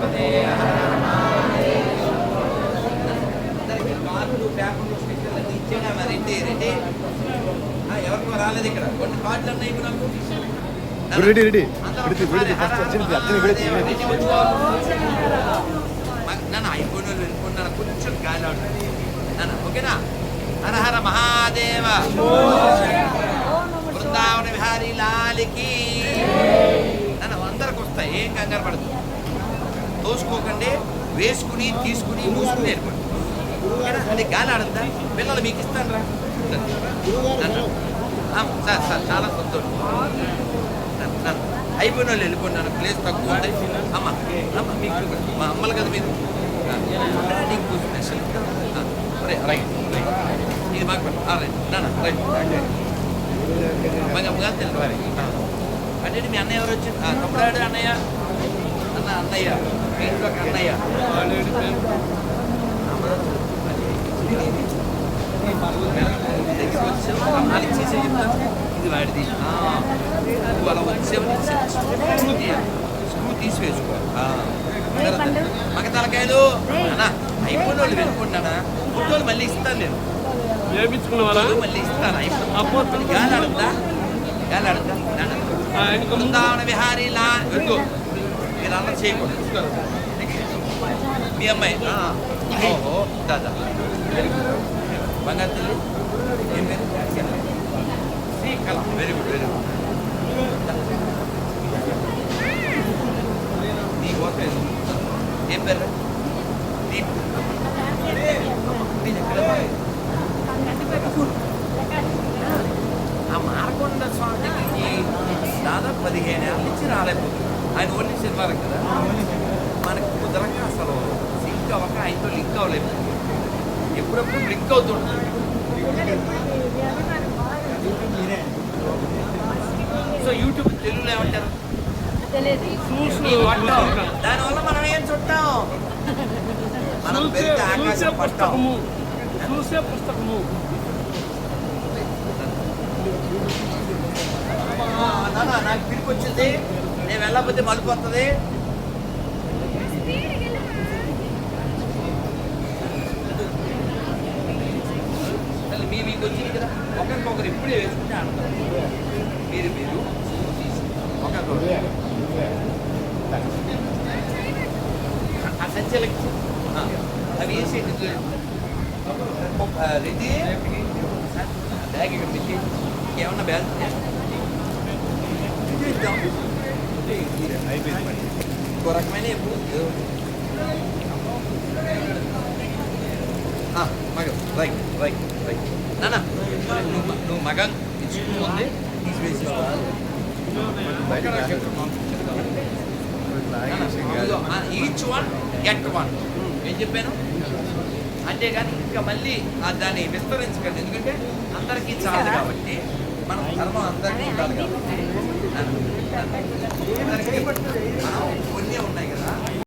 అందరికీ రెడీ రాలేదు ఇక్కడ రెడీ. రెడీ విడిచి విడిచి నన్ను కొంచెం గాలి నన్ను ఓకేనా హర మహాదేవ బృందావన విహారీ లాలికి నన్ను అందరికి వస్తాయి ఏం కంగారు పడుతుంది తోసుకోకండి వేసుకుని తీసుకుని మూసుకుని నేర్పండి అది గాలి ఆడంతా పిల్లలు మీకు ఇస్తాను రా సార్ సార్ చాలా సంతోషం. అయిపోయిన వాళ్ళు వెళ్ళిపోయిన ప్లేస్ తక్కువ ఉంది. అమ్మ అమ్మ మీకు మా అమ్మలు కదా మీరు? నీకు స్పెషల్ రైట్ రైట్ ఇది మాకు రైట్ నాన్న రైట్ బాగా బాగా తెలుసు అంటే మీ అన్నయ్య ఎవరు వచ్చి తమ్ముడాడు అన్నయ్య? అన్న అన్నయ్య. అన్నయ్య ఇది వాడిది నువ్వు అలా వచ్చావు స్క్రూ తీసివేసుకో మగ తలకాయలు అయిపోయిన వాళ్ళు వెళ్ళిపోండి ఫోటోలు మళ్ళీ ఇస్తాను నేను వేయించుకున్న మళ్ళీ ఇస్తాను అయిపోయింది గాలి అడుగుతా గాలి అడుగుతా బృందావన విహారీ లా వెళ్ళు మీరు అలా చేయకూడదు మీ అమ్మాయి ఆ, ఓహో దాదా బంగారు తల్లి ఏం పేరు Srikala very good very good నీ కోసం ఏం పేరు దీప్ నేను ఎక్కడ ఆ మారకొండ స్వామి దగ్గరికి దాదాపు పదిహేను ఏళ్ళ నుంచి రాలేకపోతుంది ఆయన ఓన్లీ సినిమాలు కదా. మనకు కుదరక అసలు సింక్ అవ్వక ఆయనతో లింక్ అవ్వలేదు ఎప్పుడప్పుడు లింక్ అవుతుంటుంది. సో యూట్యూబ్ తెలుగులో ఏమంటారు. దానివల్ల మనం ఏం చుట్టాం మనం చూసే ఆకాశం పట్టాం. పుస్తకము. చూసే పుస్తకము. నాకు పిలిపి వెళ్ళకపోతే మలుపు వస్తుంది మీ మీకు వచ్చింది కదా ఒకరికొకరు ఇప్పుడే వేసుకుంటే ఆడతారు మీరు మీరు ఒకరికొకరు ఆ సంచలకి. అవి వేసేది రెడ్డి. బ్యాగ్ ఇక్కడ పెట్టి. ఏమన్నా బ్యాగ్ పని ఇంకో రకమైన ఎప్పుడు? మగం. Right right right. నాన్న నువ్వు నువ్వు మగం ఇచ్చుకుని ఈచ్ వన్ గెట్ వన్ ఏం చెప్పాను? అంతేగాని ఇంకా మళ్ళీ ఆ దాన్ని విస్తరించకండి ఎందుకంటే అందరికీ చాలు కాబట్టి మనం ధర్మం అందరికీ ఉండాలి కాబట్టి. ಅದು ಕೈ ಬಿಟ್ಟು